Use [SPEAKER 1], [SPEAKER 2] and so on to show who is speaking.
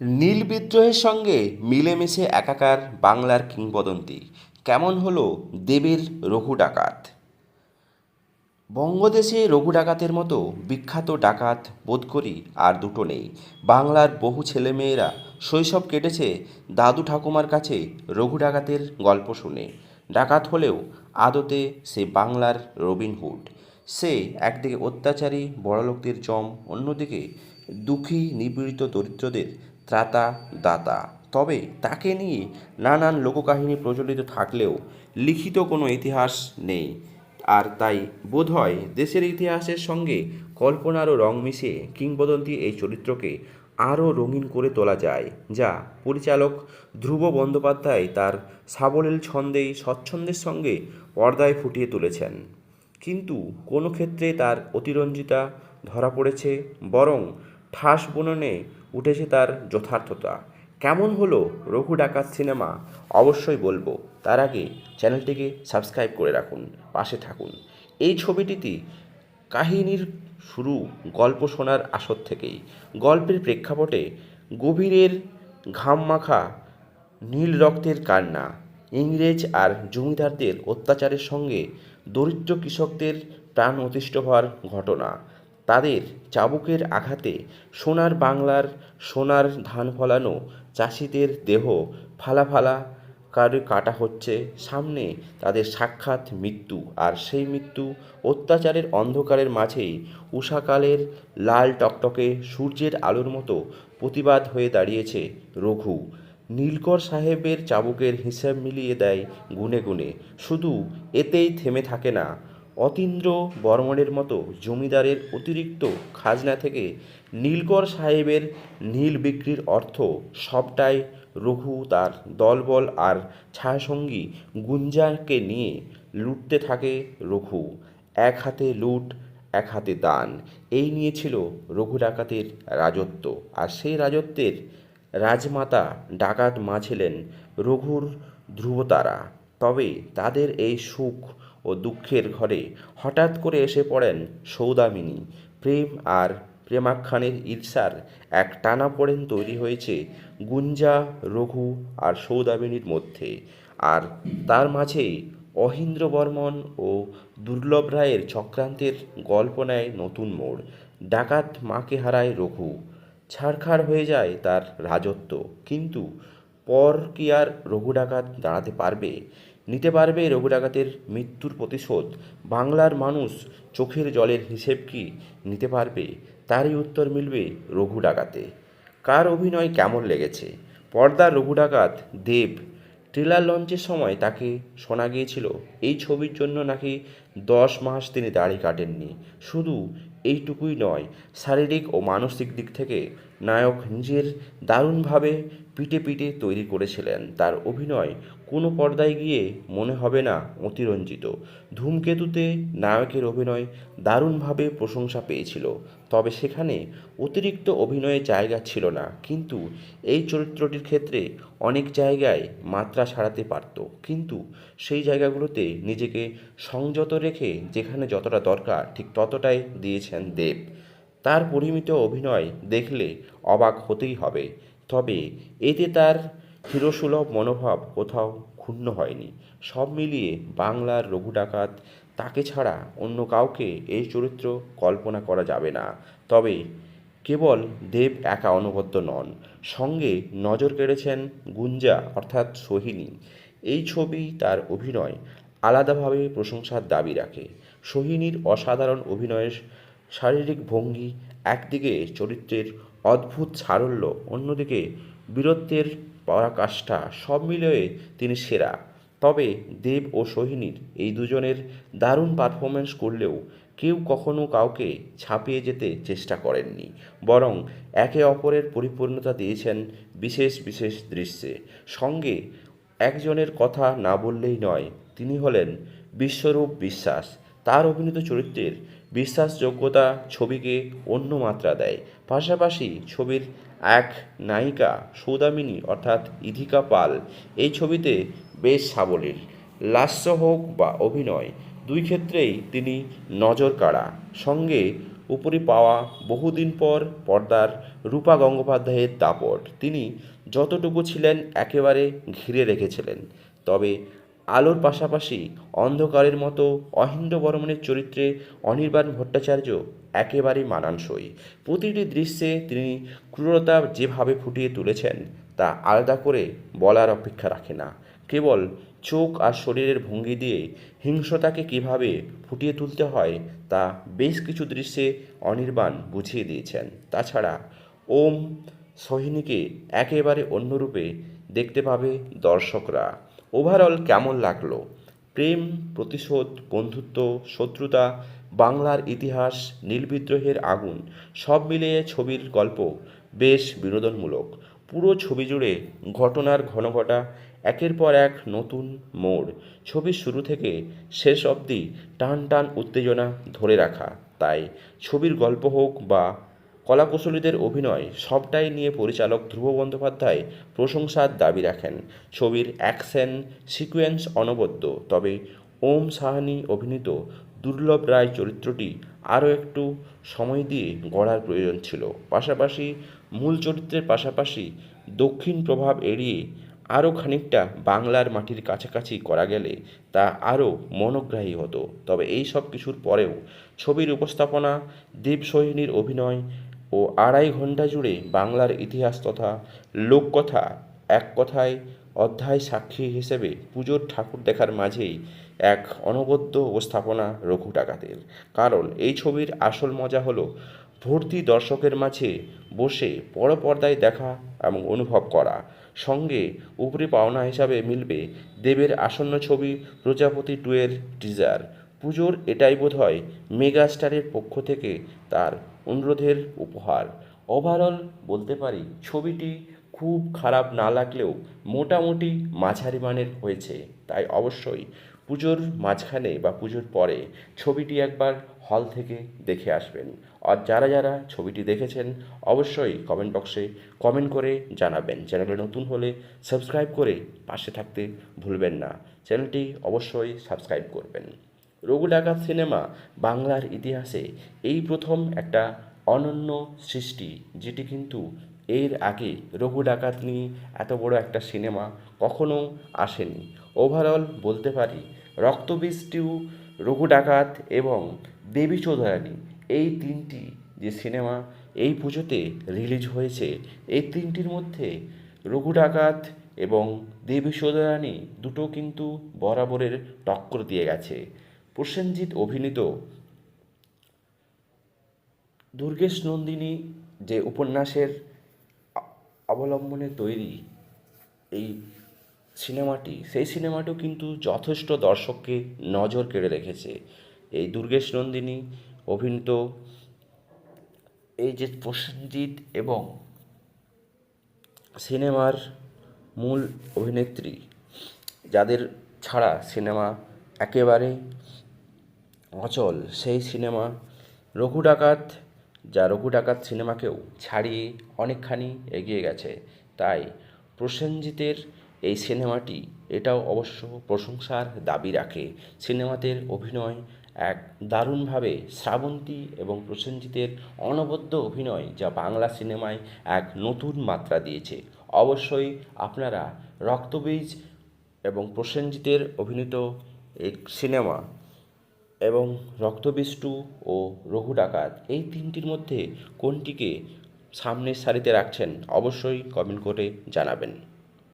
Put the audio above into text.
[SPEAKER 1] নীল বিদ্রোহের সঙ্গে মিলেমিশে একাকার বাংলার কিংবদন্তি। কেমন হলো দেবের রঘু ডাকাত? বঙ্গদেশে রঘু ডাকাতের মতো বিখ্যাত ডাকাত বোধ করি আর দুটো নেই। বাংলার বহু ছেলেমেয়েরা শৈশব কেটেছে দাদু ঠাকুমার কাছে রঘু ডাকাতের গল্প শুনে। ডাকাত হলেও আদতে সে বাংলার রবিনহুড সে একদিকে অত্যাচারী বড়লোকদের জম অন্যদিকে দুঃখী নিপীড়িত দরিদ্রদের ত্রাতা দাতা তবে তাকে নিয়ে নানান লোককাহিনী প্রচলিত থাকলেও লিখিত কোনো ইতিহাস নেই। আর তাই বোধহয় দেশের ইতিহাসের সঙ্গে কল্পনারও রং মিশিয়ে কিংবদন্তি এই চরিত্রকে আরও রঙিন করে তোলা যায়, যা পরিচালক ধ্রুব বন্দ্যোপাধ্যায় তার সাবলীল ছন্দেই স্বচ্ছন্দের সঙ্গে পর্দায় ফুটিয়ে তুলেছেন। কিন্তু কোনো ক্ষেত্রে তার অতিরঞ্জিতা ধরা পড়েছে, বরং ঠাস বুননে উঠেছে তার যথার্থতা। কেমন হলো রঘু ডাকাত সিনেমা? অবশ্যই বলব। তার আগে চ্যানেলটিকে সাবস্ক্রাইব করে রাখুন, পাশে থাকুন। এই ছবিটিতে কাহিনীর শুরু গল্প শোনার আসর থেকেই। গল্পের প্রেক্ষাপটে গভীরের ঘাম মাখা নীল রক্তের কান্না, ইংরেজ আর জমিদারদের অত্যাচারের সঙ্গে দরিদ্র কৃষকদের প্রাণ অতিষ্ঠ হওয়ার ঘটনা তাদের চাবুকের আঘাতে সোনার বাংলার সোনার ধান ফলানো চাষিদের দেহ ফালা ফালা কারে কাটা হচ্ছে। সামনে তাদের সাক্ষাৎ মৃত্যু আর সেই মৃত্যু অত্যাচারের অন্ধকারের মাঝেই উষাকালের লাল টকটকে সূর্যের আলোর মতো প্রতিবাদ হয়ে দাঁড়িয়েছে রঘু। নীলকর সাহেবের চাবুকের হিসাব মিলিয়ে দেয় গুনে গুনে। শুধু এতেই থেমে থাকে না অতীন্দ্র বর্মনের মতো জমিদারের অতিরিক্ত খাজনা থেকে নীলকর সাহেবের নীল বিক্রির অর্থ সবটাই রঘু তার দলবল আর ছায়াসঙ্গী গুঞ্জাকে নিয়ে লুটতে থাকে রঘু। এক হাতে লুট, এক হাতে দান। এই নিয়ে ছিল রঘু ডাকাতের রাজত্ব। আর সেই রাজত্বের রাজমাতা ডাকাত মা ছিলেন রঘুর ধ্রুবতারা। তবে তাদের এই সুখ ও দুঃখের ঘরে হঠাৎ করে এসে পড়েন সৌদামিনী। প্রেম আর প্রেমাখ্যানের ঈর্ষার এক টানাপোড়েন তৈরি হয়েছে গুঞ্জা, রঘু আর সৌদামিনীর মধ্যে। আর তার মাঝে অহিন্দ্র বর্মন ও দুর্লভ রায়ের চক্রান্তের গল্প নেয় নতুন মোড়, ডাকাত মাকে হারায় রঘু। ছাড়খাড় হয়ে যায় তার রাজত্ব। কিন্তু পর কি আর রঘু ডাকাত দাঁড়াতে পারবে? নিতে পারবে রঘু ডাকাতের মৃত্যুর প্রতিশোধ। বাংলার মানুষ চোখের জলের হিসেব কি নিতে পারবে? তারই উত্তর মিলবে রঘু ডাকাতে। কার অভিনয় কেমন লেগেছে? পর্দার রঘু ডাকাত দেব। ট্রেলার লঞ্চের সময় তাকে শোনা গিয়েছিল, এই ছবির জন্য নাকি দশ মাস তিনি দাড়ি কাটেননি। শুধু এইটুকুই নয়, শারীরিক ও মানসিক দিক থেকে নায়ক নিজের দারুণভাবে পিটে পিটে তৈরি করেছিলেন। তার অভিনয় কোনো পর্দায় গিয়ে মনে হবে না অতিরঞ্জিত। ধূমকেতুতে নায়কের অভিনয় দারুণভাবে প্রশংসা পেয়েছিল। তবে সেখানে অতিরিক্ত অভিনয়ের জায়গা ছিল না। কিন্তু এই চরিত্রটির ক্ষেত্রে অনেক জায়গায় মাত্রা ছাড়াতে পারত। কিন্তু সেই জায়গাগুলোতে নিজেকে সংযত রেখে যেখানে যতটা দরকার ঠিক ততটাই দিয়েছেন দেব। তার পরিমিত অভিনয় দেখলে অবাক হতেই হবে। তবে এতে তার হিরোসুলভ মনোভাব কোথাও ক্ষুণ্ণ হয়নি। সব মিলিয়ে বাংলার রঘু ডাকাত তাকে ছাড়া অন্য কাউকে এই চরিত্র কল্পনা করা যাবে না। তবে কেবল দেব একা অনবদ্য নন, সঙ্গে নজর কেড়েছেন গুঞ্জা অর্থাৎ সোহিনী। এই ছবি তার অভিনয় আলাদাভাবে প্রশংসার দাবি রাখে। সোহিনীর অসাধারণ অভিনয়ের শারীরিক ভঙ্গি একদিকে চরিত্রের অদ্ভুত সারল্য। অন্যদিকে বীরত্বের পরাকাষ্ঠা সব মিলিয়ে তিনি সেরা। তবে দেব ও সোহিনীর এই দুজনের দারুণ পারফরমেন্স করলেও কেউ কখনো কাউকে ছাপিয়ে যেতে চেষ্টা করেননি। বরং একে অপরের পরিপূর্ণতা দিয়েছেন বিশেষ বিশেষ দৃশ্যে। সঙ্গে একজনের কথা না বললেই নয়, তিনি হলেন বিশ্বরূপ বিশ্বাস। তার অভিনীত চরিত্রের বিশ্বাসযোগ্যতা ছবিকে অন্য মাত্রা দেয়। পাশাপাশি ছবির এক নায়িকা সৌদামিনী অর্থাৎ ইধিকা পাল এই ছবিতে বেশ সাবলীল। লাস্য হোক বা অভিনয়, দুই ক্ষেত্রেই তিনি নজর কাড়া সঙ্গে উপরে পাওয়া বহুদিন পর পর্দার রূপা গঙ্গোপাধ্যায়ের দাপট। তিনি যতটুকু ছিলেন একেবারে ঘিরে রেখেছিলেন। তবে আলোর পাশাপাশি অন্ধকারের মতো অহিন্দ্র বর্মনের চরিত্রে অনির্বাণ ভট্টাচার্য একেবারেই মানানসই। প্রতিটি দৃশ্যে তিনি ক্রূরতা যেভাবে ফুটিয়ে তুলেছেন, তা আলাদা করে বলার অপেক্ষা রাখে না। কেবল চোখ আর শরীরের ভঙ্গি দিয়ে হিংসতাকে কীভাবে ফুটিয়ে তুলতে হয়, তা বেশ কিছু দৃশ্যে অনির্বাণ বুঝিয়ে দিয়েছেন। তাছাড়া ওম সোহিনীকে একেবারে অন্যরূপে দেখতে পাবে দর্শকরা। ওভারঅল কেমন লাগল? প্রেম, প্রতিশোধ, বন্ধুত্ব, শত্রুতা, বাংলার ইতিহাস নীলবিদ্রোহের আগুন, সব মিলিয়ে ছবির গল্প বেশ বিনোদনমূলক। পুরো ছবি জুড়ে ঘটনার ঘনঘটা, একের পর এক নতুন মোড়। ছবির শুরু থেকে শেষ অবধি টান টান উত্তেজনা ধরে রাখা। তাই ছবির গল্প হোক বা কলাকুশলীদের অভিনয় সবটাই নিয়ে পরিচালক ধ্রুব বন্দ্যোপাধ্যায় প্রশংসার দাবি রাখেন। ছবির অ্যাকশন, সিকোয়েন্স অনবদ্য, তবে ওম সাহানি অভিনীত দুর্লভ রায় চরিত্রটি আরও একটু সময় দিয়ে গড়ার প্রয়োজন ছিল। পাশাপাশি মূল চরিত্রের পাশাপাশি দক্ষিণ প্রভাব এড়িয়ে আরও খানিকটা বাংলার মাটির কাছাকাছি করা গেলে তা আরও মনোগ্রাহী হতো। তবে এই সব কিছুর পরেও ছবির উপস্থাপনা, দেবসোহিনীর অভিনয় ও আড়াই ঘণ্টা জুড়ে বাংলার ইতিহাস তথা লোককথা এক কথায় অধ্যায় সাক্ষী হিসেবে পুজোর ঠাকুর দেখার মাঝেই এক অনবদ্য উপস্থাপনা রঘু ডাকাতের। কারণ এই ছবির আসল মজা হলো ভর্তি দর্শকের মাঝে বসে বড় পর্দায় দেখা এবং অনুভব করা। সঙ্গে উপরি পাওনা হিসাবে মিলবে দেবের আসন্ন ছবি প্রজাপতি টু এর টিজার পুজোর এটাই বোধ হয় মেগা স্টারের পক্ষ থেকে তার অনুরোধের উপহার। ওভারঅল বলতে পারি, ছবিটি খুব খারাপ না লাগলেও মোটামুটি মাঝারি মানের হয়েছে। তাই অবশ্যই পুজোর মাঝখানে বা পুজোর পরে ছবিটি একবার হল থেকে দেখে আসবেন। আর যারা যারা ছবিটি দেখেছেন, অবশ্যই কমেন্ট বক্সে কমেন্ট করে জানাবেন। চ্যানেলে নতুন হলে সাবস্ক্রাইব করে পাশে থাকতে ভুলবেন না। চ্যানেলটি অবশ্যই সাবস্ক্রাইব করবেন। রঘু ডাকাত সিনেমা বাংলার ইতিহাসে এই প্রথম একটা অনন্য সৃষ্টি, যেটি কিন্তু এর আগে রঘু ডাকাত নিয়ে এত বড় একটা সিনেমা কখনো আসেনি। ওভারঅল বলতে পারি, রক্তবীজ রঘু ডাকাত এবং দেবী চৌধুরানী এই তিনটি যে সিনেমা এই পুজোতে রিলিজ হয়েছে, এই তিনটির মধ্যে রঘু ডাকাত এবং দেবী চৌধুরানী দুটো কিন্তু বরাবরের টক্কর দিয়ে গেছে। প্রসেনজিৎ অভিনীত দুর্গেশ নন্দিনী যে উপন্যাসের অবলম্বনে তৈরি এই সিনেমাটি, সেই সিনেমাটিও কিন্তু যথেষ্ট দর্শককে নজর কেড়ে রেখেছে। এই দুর্গেশ নন্দিনী অভিনীত এই যে প্রসেনজিৎ এবং সিনেমার মূল অভিনেত্রী, যাদের ছাড়া সিনেমা একেবারে অচল, সেই সিনেমা রঘু ডাকাত, যা রঘু ডাকাত সিনেমাকেও ছাড়িয়ে অনেকখানি এগিয়ে গেছে। তাই প্রসেনজিতের এই সিনেমাটি এটাও অবশ্য প্রশংসার দাবি রাখে। সিনেমাতের অভিনয় এক দারুণভাবে শ্রাবন্তী এবং প্রসেনজিতের অনবদ্য অভিনয় যা বাংলা সিনেমায় এক নতুন মাত্রা দিয়েছে। অবশ্যই আপনারা রক্তবীজ এবং প্রসেনজিতের অভিনীত এই সিনেমা এবং রক্তবিষ্টু ও রঘু ডাকাত, এই তিনটির মধ্যে কোনটিকে সামনের সারিতে রাখছেন অবশ্যই কমেন্ট করে জানাবেন।